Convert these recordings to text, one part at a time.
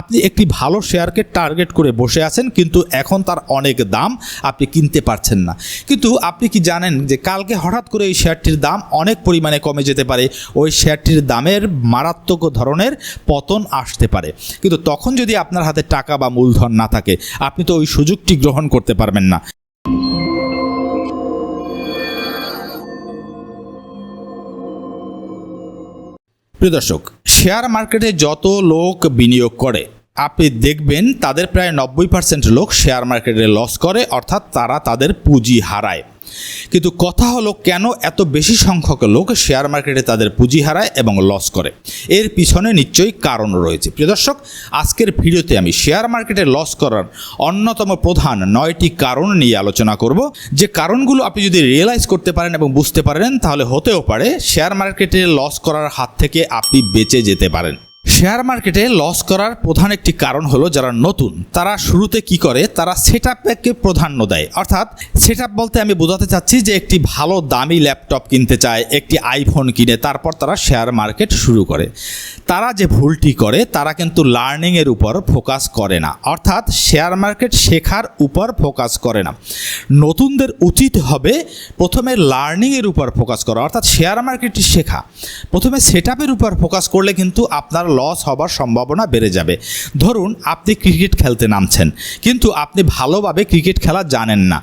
আপনি একটি ভালো শেয়ারকে টার্গেট করে বসে আছেন, কিন্তু এখন তার অনেক দাম আপনি কিনতে পারছেন না। কিন্তু আপনি কি জানেন যে কালকে হঠাৎ করে এই শেয়ারটির দাম অনেক পরিমাণে কমে যেতে পারে? ওই শেয়ারটির দামের মারাত্মক ধরনের পতন আসতে পারে। কিন্তু তখন যদি আপনার হাতে টাকা বা মূলধন না থাকে, আপনি তো ওই সুযোগটি গ্রহণ করতে পারবেন না। প্রিয় দর্শক শেয়ার মার্কেটে যত লোক বিনিয়োগ করে, আপনি দেখবেন তাদের প্রায় নব্বই পার্সেন্ট লোক শেয়ার মার্কেটে লস করে, অর্থাৎ তারা তাদের পুঁজি হারায়। কিন্তু কথা হলো কেন এত বেশি সংখ্যক লোক শেয়ার মার্কেটে তাদের পুঁজি হারায় এবং লস করে? এর পিছনে নিশ্চয়ই কারণ রয়েছে। প্রিয় দর্শক, আজকের ভিডিওতে আমি শেয়ার মার্কেটে লস করার অন্যতম প্রধান নয়টি কারণ নিয়ে আলোচনা করব। যে কারণগুলো আপনি যদি রিয়েলাইজ করতে পারেন এবং বুঝতে পারেন, তাহলে হতেও পারে শেয়ার মার্কেটে লস করার হাত থেকে আপনি বেঁচে যেতে পারেন। শেয়ার মার্কেটে লস করার প্রধান একটি কারণ হলো যারা নতুন, তারা শুরুতে কি করে? তারা সেট আপকে প্রাধান্য দেয়। অর্থাৎ সেট বলতে আমি বোঝাতে চাচ্ছি যে একটি ভালো দামি ল্যাপটপ কিনতে চায়, একটি আইফোন কিনে, তারপর তারা শেয়ার মার্কেট শুরু করে। তারা যে ভুলটি করে, তারা কিন্তু লার্নিংয়ের উপর ফোকাস করে না। অর্থাৎ শেয়ার মার্কেট শেখার উপর ফোকাস করে না। নতুনদের উচিত হবে প্রথমে লার্নিংয়ের উপর ফোকাস করা। অর্থাৎ শেয়ার মার্কেটটি শেখা। প্রথমে সেট উপর ফোকাস করলে কিন্তু আপনার লস হবার সম্ভাবনা বেড়ে যাবে। ধরুন, আপনি ক্রিকেট খেলতে নামছেন, কিন্তু আপনি ভালোভাবে ক্রিকেট খেলা জানেন না।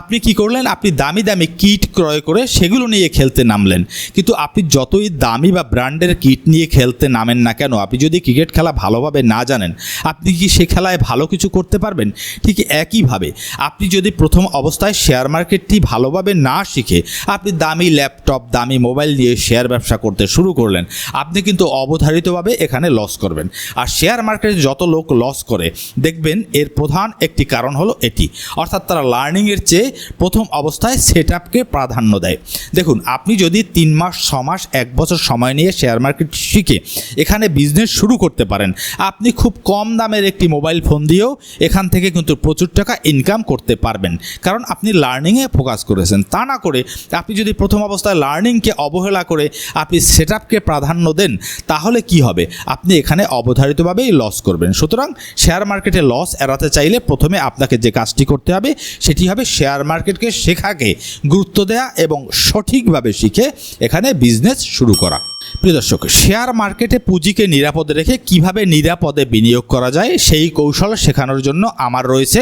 আপনি কি করলেন? আপনি দামি দামি কিট ক্রয় করে সেগুলো নিয়ে খেলতে নামলেন। কিন্তু আপনি যতই দামি বা ব্র্যান্ডের কিট নিয়ে খেলতে নামেন না কেন, আপনি যদি ক্রিকেট খেলা ভালোভাবে না জানেন, আপনি কি সে খেলায় ভালো কিছু করতে পারবেন? ঠিক একইভাবে, আপনি যদি প্রথম অবস্থায় শেয়ার মার্কেটটি ভালোভাবে না শিখে আপনি দামি ল্যাপটপ দামি মোবাইল দিয়ে শেয়ার ব্যবসা করতে শুরু করলেন, আপনি কিন্তু অবধারিতভাবে এখানে লস করবেন। আর শেয়ার মার্কেটে যত লোক লস করে, দেখবেন এর প্রধান একটি কারণ হলো এটি। অর্থাৎ তারা লার্নিংয়ের চেয়ে প্রথম অবস্থায় সেট আপকে প্রাধান্য দেয়। দেখুন, আপনি যদি তিন মাস, ছ মাস, এক বছর সময় নিয়ে শেয়ার মার্কেট শিখে এখানে বিজনেস শুরু করতে পারেন, আপনি খুব কম দামের একটি মোবাইল ফোন দিয়েও এখান থেকে কিন্তু প্রচুর টাকা ইনকাম করতে পারবেন। কারণ আপনি লার্নিংয়ে ফোকাস করেছেন। তা না করে আপনি যদি প্রথম অবস্থায় লার্নিংকে অবহেলা করে আপনি সেট আপকে প্রাধান্য দেন, তাহলে কি হবে? আপনি এখানে অবধারিতভাবেই লস করবেন। সুতরাং শেয়ার মার্কেটে লস এড়াতে চাইলে প্রথমে আপনাকে যে কাজটি করতে হবে, সেটি হবে শেয়ার মার্কেটকে শেখাকে গুরুত্ব দেয়া এবং সঠিকভাবে শিখে এখানে বিজনেস শুরু করা। প্রিয় দর্শক শেয়ার মার্কেটে পুঁজিকে নিরাপদে রেখে কীভাবে নিরাপদে বিনিয়োগ করা যায় সেই কৌশল শেখানোর জন্য আমার রয়েছে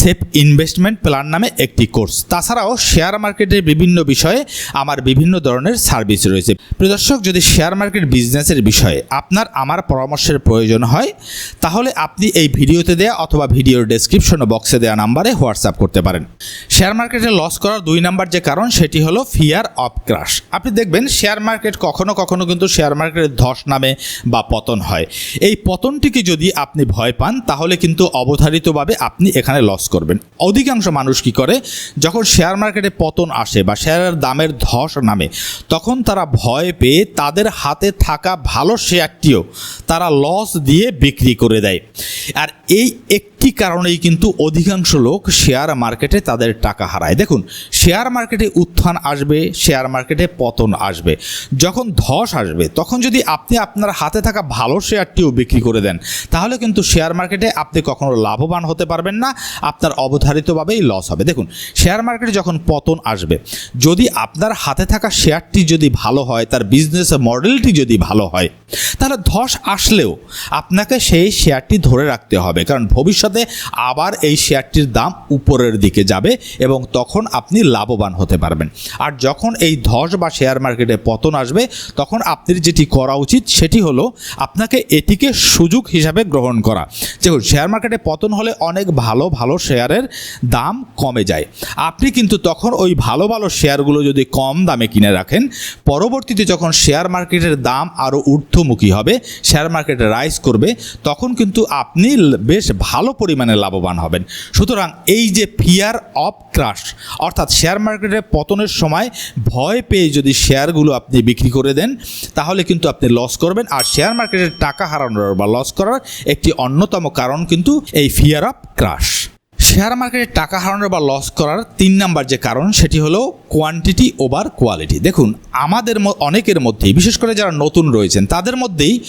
সেফ ইনভেস্টমেন্ট প্ল্যান নামে একটি কোর্স। তাছাড়াও শেয়ার মার্কেটের বিভিন্ন বিষয়ে আমার বিভিন্ন ধরনের সার্ভিস রয়েছে। প্রিয় দর্শক, যদি শেয়ার মার্কেট বিজনেসের বিষয়ে আপনার আমার পরামর্শের প্রয়োজন হয়, তাহলে আপনি এই ভিডিওতে দেয়া অথবা ভিডিওর ডেসক্রিপশন বক্সে দেওয়া নাম্বারে হোয়াটসঅ্যাপ করতে পারেন। শেয়ার মার্কেটে লস করার দুই নাম্বার যে কারণ, সেটি হলো ফিয়ার অফ ক্রাশ আপনি দেখবেন শেয়ার মার্কেট কখনো কখনো কিন্তু শেয়ার মার্কেটের ধস নামে বা পতন হয়। এই পতনটিকে যদি আপনি ভয় পান, তাহলে কিন্তু অবধারিতভাবে আপনি এখানে লস করবেন। অধিকাংশ মানুষ কি করে? যখন শেয়ার মার্কেটে পতন আসে বা শেয়ারের দামের ধস নামে, তখন তারা ভয় পেয়ে তাদের হাতে থাকা ভালো শেয়ারটিও তারা লস দিয়ে বিক্রি করে দেয়। আর এই একটি কারণেই কিন্তু অধিকাংশ লোক শেয়ার মার্কেটে তাদের টাকা হারায়। দেখুন শেয়ার মার্কেটে উত্থান আসবে শেয়ার মার্কেটে পতন আসবে। যখন ধস আসবে, তখন যদি আপনি আপনার হাতে থাকা ভালো শেয়ারটিও বিক্রি করে দেন, তাহলে কিন্তু শেয়ার মার্কেটে আপনি কখনো লাভবান হতে পারবেন না, আপনার অবধারিতভাবেই লস হবে। দেখুন, শেয়ার মার্কেটে যখন পতন আসবে, যদি আপনার হাতে থাকা শেয়ারটি যদি ভালো হয়, তার বিজনেস মডেলটি যদি ভালো হয়, তাহলে ধস আসলেও আপনাকে সেই শেয়ারটি ধরে রাখতে হবে, কারণ ভবিষ্যতে আবার এই শেয়ারটির দাম উপরের দিকে যাবে এবং তখন আপনি লাভবান হতে পারবেন। আর যখন এই ধস বা শেয়ার মার্কেটে পতন আসবে, তখন আপনি যেটি করা উচিত সেটি হলো আপনাকে এটিকে সুযোগ হিসাবে গ্রহণ করা। দেখুন শেয়ার মার্কেটে পতন হলে অনেক ভালো ভালো শেয়ারের দাম কমে যায়। আপনি কিন্তু তখন ওই ভালো ভালো শেয়ারগুলো যদি কম দামে কিনে রাখেন, পরবর্তীতে যখন শেয়ার মার্কেটের দাম আরও ঊর্ধ্বমুখী হবে শেয়ার মার্কেটে রাইজ করবে, তখন কিন্তু আপনি বেশ ভালো পরিমাণে লাভবান হবেন। সুতরাং এই যে ফিয়ার অফ ক্রাশ অর্থাৎ শেয়ার মার্কেটে পতনের সময় ভয় পেয়ে যদি শেয়ারগুলো আপনি বিক্রি করে দেন তাহলে কিন্তু আপনি লস করবেন। আর শেয়ার মার্কেটের টাকা হারানোর বা লস করার একটি অন্যতম কারণ কিন্তু এই ফিয়ার অফ ক্রাশ শেয়ার মার্কেটে টাকা হারানোর বা লস করার তিন নাম্বার যে কারণ, সেটি হলো কোয়ান্টিটি ওভার কোয়ালিটি দেখুন, আমাদের অনেকের মধ্যেই, বিশেষ করে যারা নতুন রয়েছেন, তাদের মধ্যেই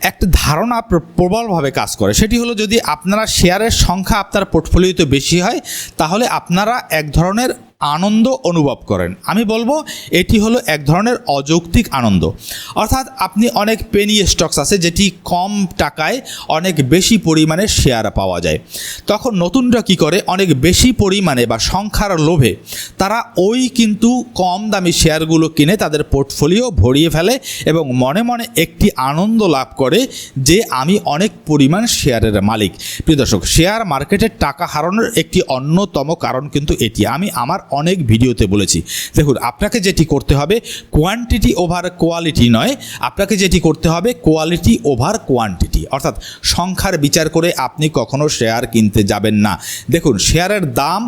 একটা ধারণা প্র- প্রবলভাবে কাজ করে। সেটি হলো যদি আপনারা শেয়ারের সংখ্যা আপনার পোর্টফোলিওতে বেশি হয়, তাহলে আপনারা এক ধরনের আনন্দ অনুভব করেন। আমি বলব, এটি হলো এক ধরনের অযৌক্তিক আনন্দ। অর্থাৎ আপনি অনেক পেনি স্টকস আছে, যেটি কম টাকায় অনেক বেশি পরিমাণে শেয়ার পাওয়া যায়। তখন নতুনরা কি করে? অনেক বেশি পরিমাণে বা সংখ্যার লোভে তারা ওই কিন্তু কম দামি শেয়ারগুলো কিনে তাদের পোর্টফোলিও ভরিয়ে ফেলে এবং মনে মনে একটি আনন্দ লাভ করে যে আমি অনেক পরিমাণ শেয়ারের মালিক। প্রিয় দর্শক শেয়ার মার্কেটে টাকা হারানোর একটি অন্যতম কারণ কিন্তু এটি। আমি আমার অনেক ভিডিওতে বলেছি। দেখুন, আপনাকে যেটি করতে হবে কোয়ান্টিটি ওভার কোয়ালিটি নয়, আপনাকে যেটি করতে হবে কোয়ালিটি ওভার কোয়ান্টিটি অর্থাৎ সংখ্যার বিচার করে আপনি কখনো শেয়ার কিনতে যাবেন না। দেখুন শেয়ারের দাম,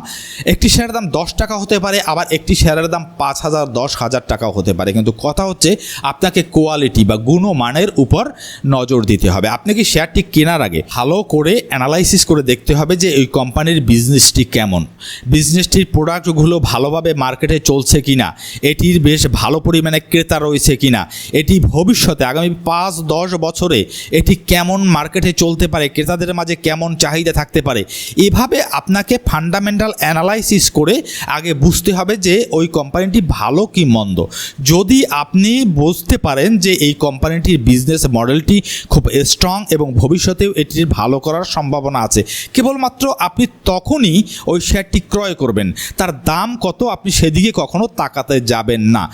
একটি শেয়ারের দাম দশ টাকা হতে পারে, আবার একটি শেয়ারের দাম পাঁচ হাজার, দশ হাজার টাকাও হতে পারে। কিন্তু কথা হচ্ছে, আপনাকে কোয়ালিটি বা গুণমানের উপর নজর দিতে হবে। আপনি কি শেয়ারটি কেনার আগে ভালো করে অ্যানালাইসিস করে দেখতে হবে যে এই কোম্পানির বিজনেসটি কেমন? বিজনেসটির প্রোডাক্টগুলো ভালোভাবে মার্কেটে চলছে কিনা, এটির বেশ ভালো পরিমাণে ক্রেতা রয়েছে কিনা, এটি ভবিষ্যতে আগামী পাঁচ, দশ বছরে এটি কেমন মার্কেটে চলতে পারে, ক্রেতাদের মাঝে কেমন চাহিদা থাকতে পারে, এভাবে আপনাকে ফান্ডামেন্টাল অ্যানালাইসিস করে আগে বুঝতে হবে যে ওই কোম্পানিটি ভালো কি মন্দ। যদি আপনি বুঝতে পারেন যে এই কোম্পানিটির বিজনেস মডেলটি খুব স্ট্রং এবং ভবিষ্যতেও এটির ভালো করার সম্ভাবনা আছে, কেবলমাত্র আপনি তখনই ওই শেয়ারটি ক্রয় করবেন, তার দাম কত আপনি সেদিকে কখনো তাকাতে যাবেন না।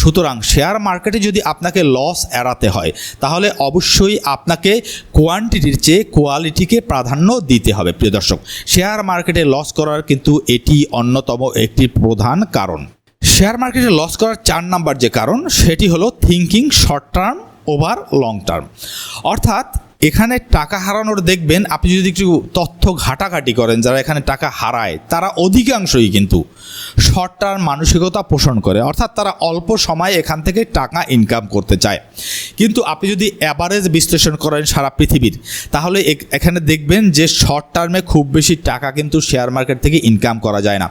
সুতরাং শেয়ার মার্কেটে যদি আপনাকে লস এড়াতে হয়, তাহলে অবশ্যই আপনাকে কোয়ান্টিটির চেয়ে কোয়ালিটিকে প্রাধান্য দিতে হবে। প্রিয় দর্শক, শেয়ার মার্কেটে লস করার কিন্তু এটি অন্যতম একটি প্রধান কারণ। শেয়ার মার্কেটে লস করার চার নাম্বার যে কারণ, সেটি হলো thinking short term over long term অর্থাৎ এখানে টাকা হারানোর দেখবেন, আপনি যদি একটু তথ্য ঘাটাঘাটি করেন, যারা এখানে টাকা হারায়, তারা অধিকাংশই কিন্তু শর্ট টার্ম মানসিকতা পোষণ করে। অর্থাৎ তারা অল্প সময়ে এখান থেকে টাকা ইনকাম করতে চায়। কিন্তু আপনি যদি অ্যাভারেজ বিশ্লেষণ করেন সারা পৃথিবীর, তাহলে এখানে দেখবেন যে শর্ট টার্মে খুব বেশি টাকা কিন্তু শেয়ার মার্কেট থেকে ইনকাম করা যায় না।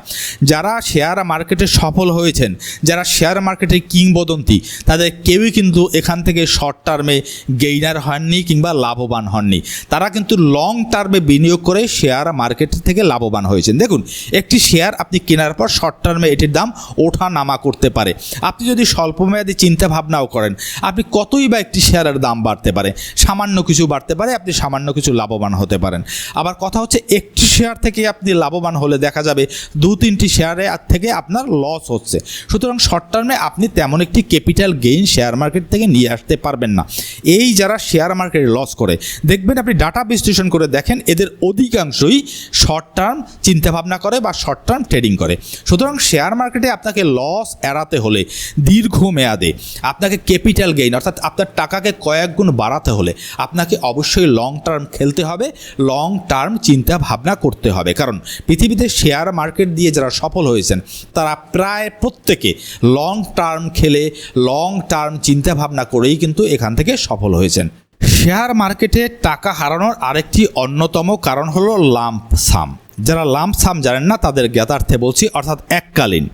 যারা শেয়ার মার্কেটে সফল হয়েছেন, যারা শেয়ার মার্কেটে কিংবদন্তি, তাদের কেউই কিন্তু এখান থেকে শর্ট টার্মে গেইনার হননি কিংবা লাভবান হননি। তারা কিন্তু লং টার্মে বিনিয়োগ করে শেয়ার মার্কেট থেকে লাভবান হয়েছেন। দেখুন, একটি শেয়ার আপনি কেনার পর শর্ট টার্মে এটির দাম ওঠা নামা করতে পারে। আপনি যদি স্বল্পমেয়াদী চিন্তা ভাবনাও করেন, আপনি কতই বা একটি শেয়ারের দাম বাড়তে পারে? সামান্য কিছু বাড়তে পারে, আপনি সামান্য কিছু লাভবান হতে পারেন। আবার কথা হচ্ছে, একটি শেয়ার থেকে আপনি লাভবান হলে দেখা যাবে দু তিনটি শেয়ারে থেকে আপনার লস হচ্ছে। সুতরাং শর্ট টার্মে আপনি তেমন একটি ক্যাপিটাল গেইন শেয়ার মার্কেট থেকে নিয়ে আসতে পারবেন না। এই যারা শেয়ার মার্কেটে লস করে দেখবেন আপনি ডাটা বিশ্লেষণ করে দেখেন এদের অধিকাংশই শর্ট টার্ম চিন্তাভাবনা করে বা শর্ট টার্ম ট্রেডিং করে। সুতরাং শেয়ার মার্কেটে আপনাকে লস এড়াতে হলে দীর্ঘ মেয়াদে আপনাকে ক্যাপিটাল গেইন অর্থাৎ আপনার টাকাকে কয়েক গুণ বাড়াতে হলে আপনাকে অবশ্যই লং টার্ম খেলতে হবে লং টার্ম চিন্তা ভাবনা করতে হবে। কারণ পৃথিবীতে শেয়ার মার্কেট দিয়ে যারা সফল হয়েছেন, তারা প্রায় প্রত্যেকে লং টার্ম খেলে লং টার্ম চিন্তা ভাবনা করেই কিন্তু এখান থেকে সফল হয়েছেন। শেয়ার মার্কেটে টাকা হারানোর আরেকটি অন্যতম কারণ হলো লাম্প সাম। যারা লাম্প সাম জানেন না, তাদের জ্ঞাতার্থে বলছি, অর্থাৎ এককালীন।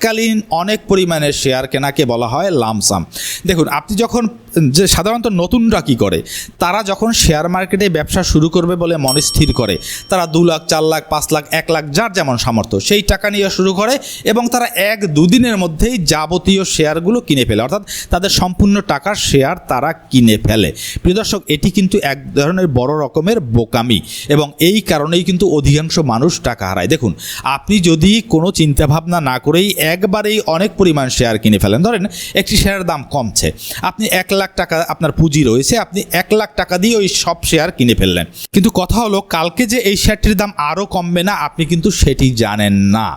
এককালীন অনেক পরিমাণে শেয়ার কেনাকে বলা হয় লামসাম। দেখুন, আপনি যখন যে সাধারণত নতুনরা কী করে, তারা যখন শেয়ার মার্কেটে ব্যবসা শুরু করবে বলে মনে স্থির করে, তারা দু লাখ, চার লাখ, পাঁচ লাখ, এক লাখ, যার যেমন সামর্থ্য, সেই টাকা নিয়ে শুরু করে এবং তারা এক দুদিনের মধ্যেই যাবতীয় শেয়ারগুলো কিনে ফেলে। অর্থাৎ তাদের সম্পূর্ণ টাকার শেয়ার তারা কিনে ফেলে। প্রিয় দর্শক, এটি কিন্তু এক ধরনের বড় রকমের বোকামি এবং এই কারণেই কিন্তু অধিকাংশ মানুষ টাকা হারায়। দেখুন, আপনি যদি কোনো চিন্তাভাবনা না করেই একবারেই অনেক পরিমাণ শেয়ার কিনে ফেলেন। ধরেন, একটি শেয়ারের দাম কমছে। আপনি এক লাখ টাকা, আপনার পুঁজি রয়েছে, আপনি এক লাখ টাকা দিয়ে ওই সব শেয়ার কিনে ফেললেন। কিন্তু কথা হলো, কালকে যে এই শেয়ারটির দাম আরও কমবে না, আপনি কিন্তু সেটি জানেন না।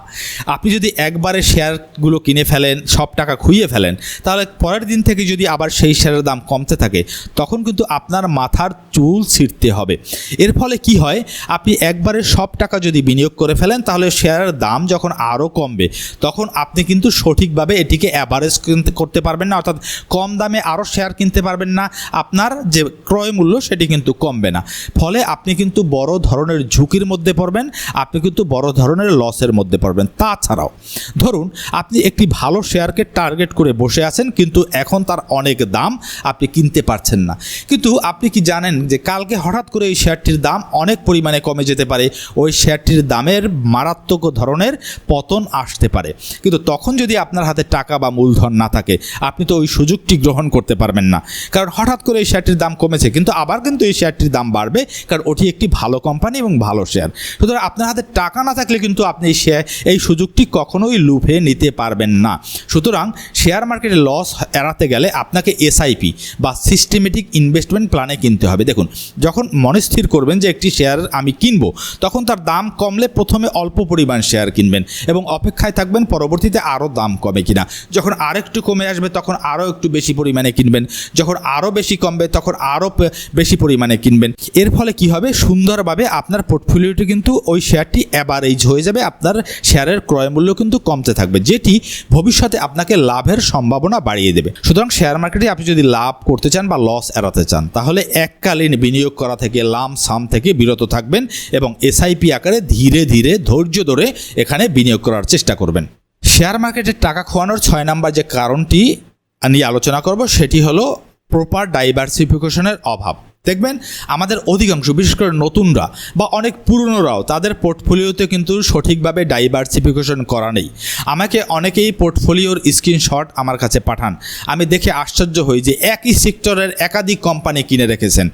আপনি যদি একবারে শেয়ারগুলো কিনে ফেলেন, সব টাকা খুইয়ে ফেলেন, তাহলে পরের দিন থেকে যদি আবার সেই শেয়ারের দাম কমতে থাকে, তখন কিন্তু আপনার মাথার চুল ছিঁড়তে হবে। এর ফলে কি হয়, আপনি একবারে সব টাকা যদি বিনিয়োগ করে ফেলেন, তাহলে শেয়ারের দাম যখন আরও কমবে, তখন আপনি কিন্তু সঠিকভাবে এটিকে অ্যাভারেজ কিনতে, করতে পারবেন না, অর্থাৎ কম দামে আরও শেয়ার কিনতে পারবেন না, আপনার যে ক্রয় মূল্য সেটি কিন্তু কমবে না। ফলে আপনি কিন্তু বড় ধরনের ঝুঁকির মধ্যে পড়বেন, আপনি কিন্তু বড় ধরনের লসের মধ্যে পড়বেন। তাছাড়াও, ধরুন আপনি একটি ভালো শেয়ারকে টার্গেট করে বসে আছেন, কিন্তু এখন তার অনেক দাম আপনি কিনতে পারছেন না। কিন্তু আপনি কি জানেন যে কালকে হঠাৎ করে এই শেয়ারটির দাম অনেক পরিমাণে কমে যেতে পারে? ওই শেয়ারটির দামের মারাত্মক ধরনের পতন আসতে পারে। কিন্তু তখন যদি আপনার হাতে টাকা বা মূলধন না থাকে, আপনি তো ওই সুযোগটি গ্রহণ করতে পারবেন না। কারণ হঠাৎ করে এই শেয়ারটির দাম কমেছে, কিন্তু আবার কিন্তু এই শেয়ারটির দাম বাড়বে, কারণ ওটি একটি ভালো কোম্পানি এবং ভালো শেয়ার। সুতরাং আপনার হাতে টাকা না থাকলে কিন্তু আপনি এই শেয়ার এই সুযোগটি কখনোই লুফে নিতে পারবেন না। সুতরাং শেয়ার মার্কেটে লস এড়াতে গেলে আপনাকে এসআইপি বা সিস্টেমেটিক ইনভেস্টমেন্ট প্ল্যানে কিনতে হবে। দেখুন, যখন মনে স্থির করবেন যে একটি শেয়ার আমি কিনবো, তখন তার দাম কমলে প্রথমে অল্প পরিমাণ শেয়ার কিনবেন এবং অপেক্ষায় থাকবেন পরবর্তীতে আরও দাম কমে কিনা। যখন আরেকটু কমে আসবে, তখন আরও একটু বেশি পরিমাণে কিনবেন। যখন আরও বেশি কমবে, তখন আরও বেশি পরিমাণে কিনবেন। এর ফলে কি হবে? সুন্দরভাবে আপনার পোর্টফোলিওটি কিন্তু ওই শেয়ারটি অ্যাভারেজ হয়ে যাবে। আপনার শেয়ারের ক্রয় মূল্য কিন্তু কমতে থাকবে, যেটি ভবিষ্যতে আপনাকে লাভের সম্ভাবনা বাড়িয়ে দেবে। সুতরাং শেয়ার মার্কেটে আপনি যদি লাভ করতে চান বা লস এড়াতে চান, তাহলে এককালীন বিনিয়োগ করা থেকে, লাম সাম থেকে বিরত থাকবেন এবং এসআইপি আকারে ধীরে ধীরে ধৈর্য ধরে এখানে বিনিয়োগ করার চেষ্টা করবেন। শেয়ার মার্কেটে টাকা খোয়ানোর ছয় নাম্বার যে কারণটি নিয়ে আলোচনা করব, সেটি হলো প্রপার ডাইভার্সিফিকেশনের অভাব। দেখবেন, আমাদের অধিকাংশ, বিশেষ করে নতুনরা বা অনেক পুরনোরাও, তাদের পোর্টফোলিওতে কিন্তু সঠিকভাবে ডাইভার্সিফিকেশন করা নেই। আমাকে অনেকেই পোর্টফোলিওর স্ক্রিনশট আমার কাছে পাঠান। আমি দেখে আশ্চর্য হই যে একই সেক্টরের একাধিক কোম্পানি কিনে রেখেছেন।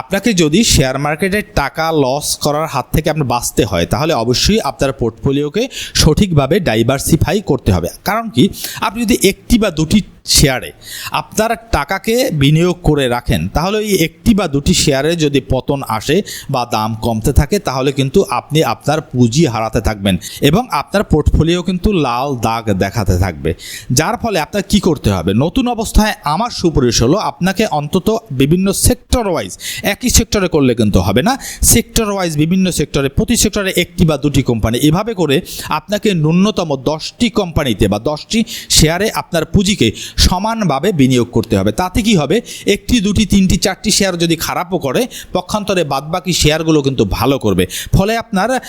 আপনাকে যদি শেয়ার মার্কেটে টাকা লস করার হাত থেকে আপনার বাঁচতে হয়, তাহলে অবশ্যই আপনার পোর্টফোলিওকে সঠিকভাবে ডাইভার্সিফাই করতে হবে। কারণ কি? আপনি যদি একটি বা দুটি শেয়ারে আপনার টাকাকে বিনিয়োগ করে রাখেন, তাহলে এই একটি বা দুটি শেয়ারে যদি পতন আসে বা দাম কমতে থাকে, তাহলে কিন্তু আপনি আপনার পুঁজি হারাতে থাকবেন এবং আপনার পোর্টফোলিও কিন্তু লাল দাগ দেখাতে থাকবে। যার ফলে আপনার কি করতে হবে? নতুন অবস্থায় আমার সুপারিশ হলো, আপনাকে অন্তত বিভিন্ন সেক্টর ওয়াইজ একই সেক্টরে করলে কিন্তু হবে না। সেক্টর ওয়াইজ বিভিন্ন সেক্টরে প্রতি সেক্টরে একটি বা দুটি কোম্পানি এভাবে করে আপনাকে ন্যূনতম দশটি কোম্পানিতে বা দশটি শেয়ারে আপনার পুঁজিকে সমানভাবে বিনিয়োগ করতে হবে। তাতে কি হবে? একটি, দুটি, তিনটি, চারটি শেয়ার যদি খারাপও করে, পক্ষান্তরে বাদবাকি শেয়ারগুলো কিন্তু ভালো করবে। ফলে আপনার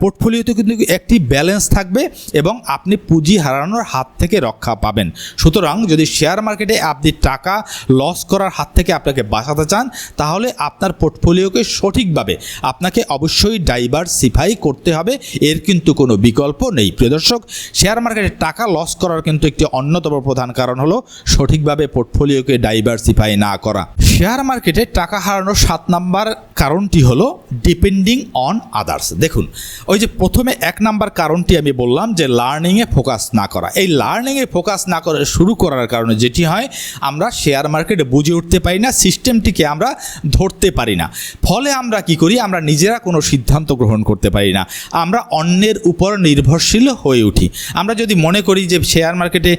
পোর্টফোলিওতে কিন্তু একটি ব্যালেন্স থাকবে এবং আপনি পুঁজি হারানোর হাত থেকে রক্ষা পাবেন। সুতরাং যদি শেয়ার মার্কেটে আপনি টাকা লস করার হাত থেকে আপনাকে বাঁচাতে চান, তাহলে আপনার পোর্টফোলিওকে সঠিকভাবে আপনাকে অবশ্যই ডাইভার্সিফাই করতে হবে। এর কিন্তু কোনো বিকল্প নেই। প্রিয় দর্শক শেয়ার মার্কেটে টাকা লস করার কিন্তু একটি অন্যতম প্রধান কারণ হলো সঠিকভাবে পোর্টফোলিওকে ডাইভার্সিফাই না করা। শেয়ার মার্কেটে টাকা হারানোর সাত নাম্বার কারণটি হলো ডিপেন্ডিং অন আদার্স দেখুন ওই যে প্রথমে এক নাম্বার কারণটি আমি বললাম যে লার্নিংয়ে ফোকাস না করা। এই লার্নিংয়ে ফোকাস না করে শুরু করার কারণে যেটি হয়, আমরা শেয়ার মার্কেটে বুঝে উঠতে পারি না সিস্টেমটিকে আমরা ধরতে পারি না। ফলে আমরা কি করি, আমরা নিজেরা কোনো সিদ্ধান্ত গ্রহণ করতে পারি না। আমরা অন্যের উপর নির্ভরশীল হয়ে উঠি। আমরা যদি মনে করি যে শেয়ার মার্কেটে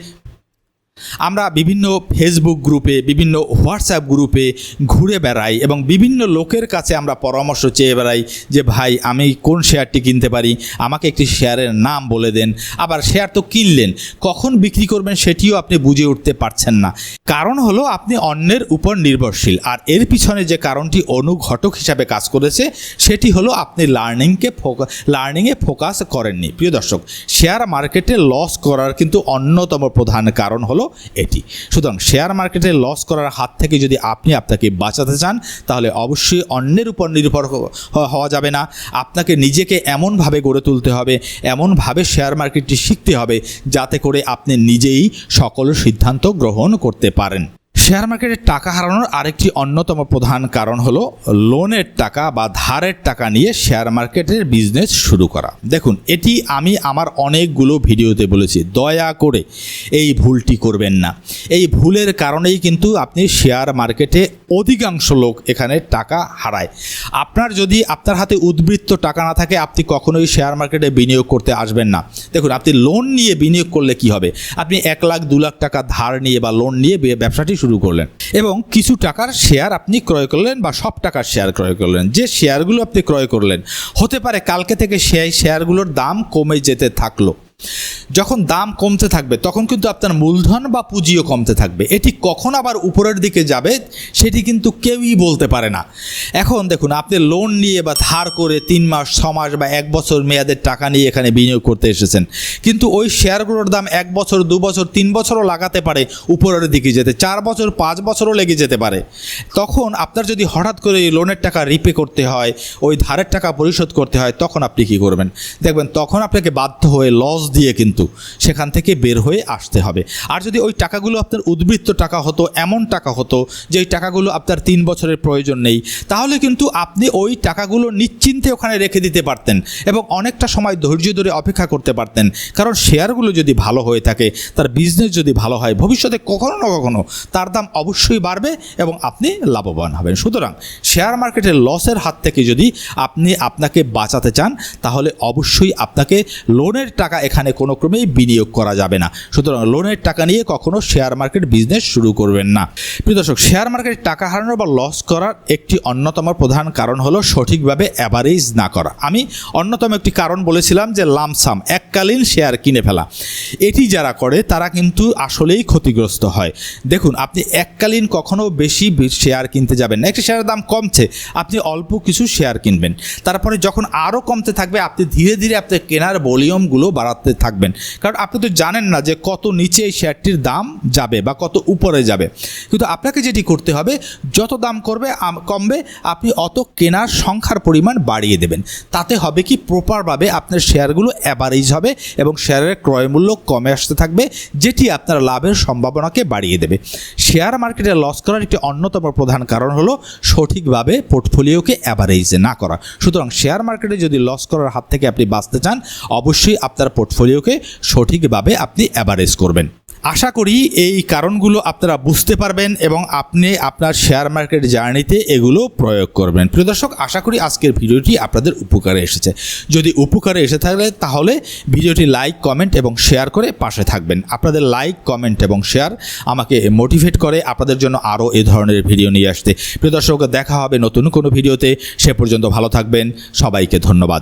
আমরা বিভিন্ন ফেসবুক গ্রুপে বিভিন্ন হোয়াটসঅ্যাপ গ্রুপে ঘুরে বেড়াই এবং বিভিন্ন লোকের কাছে আমরা পরামর্শ চেয়ে বেড়াই যে, ভাই, আমি কোন শেয়ারটি কিনতে পারি? আমাকে একটি শেয়ারের নাম বলে দেন। আবার শেয়ার তো কিনলেন, কখন বিক্রি করবেন সেটিও আপনি বুঝে উঠতে পারছেন না। কারণ হলো, আপনি অন্যের উপর নির্ভরশীল। আর এর পিছনে যে কারণটি অনুঘটক হিসাবে কাজ করেছে, সেটি হলো আপনি লার্নিংকে ফোকাস লার্নিংয়ে ফোকাস করেননি। প্রিয় দর্শক শেয়ার মার্কেটে লস করার কিন্তু অন্যতম প্রধান কারণ হলো এটি। সুতরাং শেয়ার মার্কেটে লস করার হাত থেকে যদি আপনি আপনাকে বাঁচাতে চান, তাহলে অবশ্যই অন্যের উপর নির্ভর হওয়া যাবে না। আপনাকে নিজেকে এমনভাবে গড়ে তুলতে হবে, এমনভাবে শেয়ার মার্কেটটি শিখতে হবে, যাতে করে আপনি নিজেই সকল সিদ্ধান্ত গ্রহণ করতে পারেন। শেয়ার মার্কেটে টাকা হারানোর আরেকটি অন্যতম প্রধান কারণ হলো লোনের টাকা বা ধারের টাকা নিয়ে শেয়ার মার্কেটের বিজনেস শুরু করা। দেখুন, এটি আমি আমার অনেকগুলো ভিডিওতে বলেছি, দয়া করে এই ভুলটি করবেন না। এই ভুলের কারণেই কিন্তু আপনি শেয়ার মার্কেটে অধিকাংশ লোক এখানে টাকা হারায়। আপনার যদি আপনার হাতে উদ্বৃত্ত টাকা না থাকে, আপনি কখনোই শেয়ার মার্কেটে বিনিয়োগ করতে আসবেন না। দেখুন, আপনি লোন নিয়ে বিনিয়োগ করলে কি হবে? আপনি এক লাখ, দু লাখ টাকা ধার নিয়ে বা লোন নিয়ে ব্যবসাটি শুরু করলেন। এবং কিছু টাকার শেয়ার আপনি ক্রয় করলেন বা সব টাকার শেয়ার ক্রয় করলেন। যে শেয়ারগুলো আপনি ক্রয় করলেন, হতে পারে কালকে থেকে সেই শেয়ারগুলোর দাম কমে যেতে থাকল। যখন দাম কমতে থাকবে, তখন কিন্তু আপনার মূলধন বা পুঁজিও কমতে থাকবে। এটি কখন আবার উপরের দিকে যাবে, সেটি কিন্তু কেউই বলতে পারে না। এখন দেখুন, আপনি লোন নিয়ে বা ধার করে তিন মাস, ছ মাস বা এক বছর মেয়াদের টাকা নিয়ে এখানে বিনিয়োগ করতে এসেছেন। কিন্তু ওই শেয়ারগুলোর দাম এক বছর, দু বছর, তিন বছরও লাগাতে পারে, উপরের দিকে যেতে, চার বছর, পাঁচ বছরও লেগে যেতে পারে। তখন আপনার যদি হঠাৎ করে লোনের টাকা রিপে করতে হয়, ওই ধারের টাকা পরিশোধ করতে হয়, তখন আপনি কি করবেন? দেখবেন, তখন আপনাকে বাধ্য হয়ে লস দিয়ে কিন্তু সেখান থেকে বের হয়ে আসতে হবে। আর যদি ওই টাকাগুলো আপনার উদ্বৃত্ত টাকা হতো, এমন টাকা হতো যে এই টাকাগুলো আপনার তিন বছরের প্রয়োজন নেই, তাহলে কিন্তু আপনি ওই টাকাগুলো নিশ্চিন্তে ওখানে রেখে দিতে পারতেন এবং অনেকটা সময় ধৈর্য ধরে অপেক্ষা করতে পারতেন। কারণ শেয়ারগুলো যদি ভালো হয়ে থাকে, তার বিজনেস যদি ভালো হয়, ভবিষ্যতে কখনো না কখনো তার দাম অবশ্যই বাড়বে এবং আপনি লাভবান হবেন। সুতরাং শেয়ার মার্কেটের লসের হাত থেকে যদি আপনি আপনাকে বাঁচাতে চান, তাহলে অবশ্যই আপনাকে লোনের টাকা এখানে কোনো ক্রমেই বিনিয়োগ করা যাবে না। সুতরাং লোনের টাকা নিয়ে কখনো শেয়ার মার্কেট বিজনেস শুরু করবেন না। প্রিয় দর্শক শেয়ার মার্কেটে টাকা হারানো বা লস করার একটি অন্যতম প্রধান কারণ হলো সঠিকভাবে অ্যাভারেজ না করা। আমি অন্যতম একটি কারণ বলেছিলাম যে লামসাম এককালীন শেয়ার কিনে ফেলা। এটি যারা করে, তারা কিন্তু আসলেই ক্ষতিগ্রস্ত হয়। দেখুন, আপনি এককালীন কখনো বেশি শেয়ার কিনতে যাবেন না। একটি শেয়ারের দাম কমছে, আপনি অল্প কিছু শেয়ার কিনবেন। তারপরে যখন আরও কমতে থাকবে, আপনি ধীরে ধীরে আপনার কেনার ভলিউমগুলো বাড়াতে থাকবেন। কারণ আপনি তো জানেন না যে কত নিচে এই শেয়ারটির দাম যাবে বা কত উপরে যাবে। কিন্তু আপনাকে যেটি করতে হবে, যত দাম করবে কমবে, আপনি অত কেনার সংখ্যার পরিমাণ বাড়িয়ে দেবেন। তাতে হবে কি প্রপারভাবে আপনার শেয়ারগুলো অ্যাভারেজ হবে এবং শেয়ারের ক্রয় মূল্য কমে আসতে থাকবে, যেটি আপনার লাভের সম্ভাবনাকে বাড়িয়ে দেবে। শেয়ার মার্কেটে লস করার একটি অন্যতম প্রধান কারণ হলো সঠিকভাবে পোর্টফোলিওকে অ্যাভারেজে না করা। সুতরাং শেয়ার মার্কেটে যদি লস করার হাত থেকে আপনি বাঁচতে চান, অবশ্যই আপনার পোর্টফোলিওকে সঠিকভাবে আপনি অ্যাভারেজ করবেন। আশা করি এই কারণগুলো আপনারা বুঝতে পারবেন এবং আপনি আপনার শেয়ার মার্কেট জার্নিতে এগুলো প্রয়োগ করবেন। প্রিয় দর্শক, আশা করি আজকের ভিডিওটি আপনাদের উপকারে এসেছে। যদি উপকারে এসে থাকে, তাহলে ভিডিওটি লাইক কমেন্ট এবং শেয়ার করে পাশে থাকবেন। আপনাদের লাইক কমেন্ট এবং শেয়ার আমাকে মোটিভেট করে, আপনাদের জন্য আরও এ ধরনের ভিডিও নিয়ে আসতে। প্রিয় দর্শক, দেখা হবে নতুন কোনো ভিডিওতে। সে পর্যন্ত ভালো থাকবেন। সবাইকে ধন্যবাদ।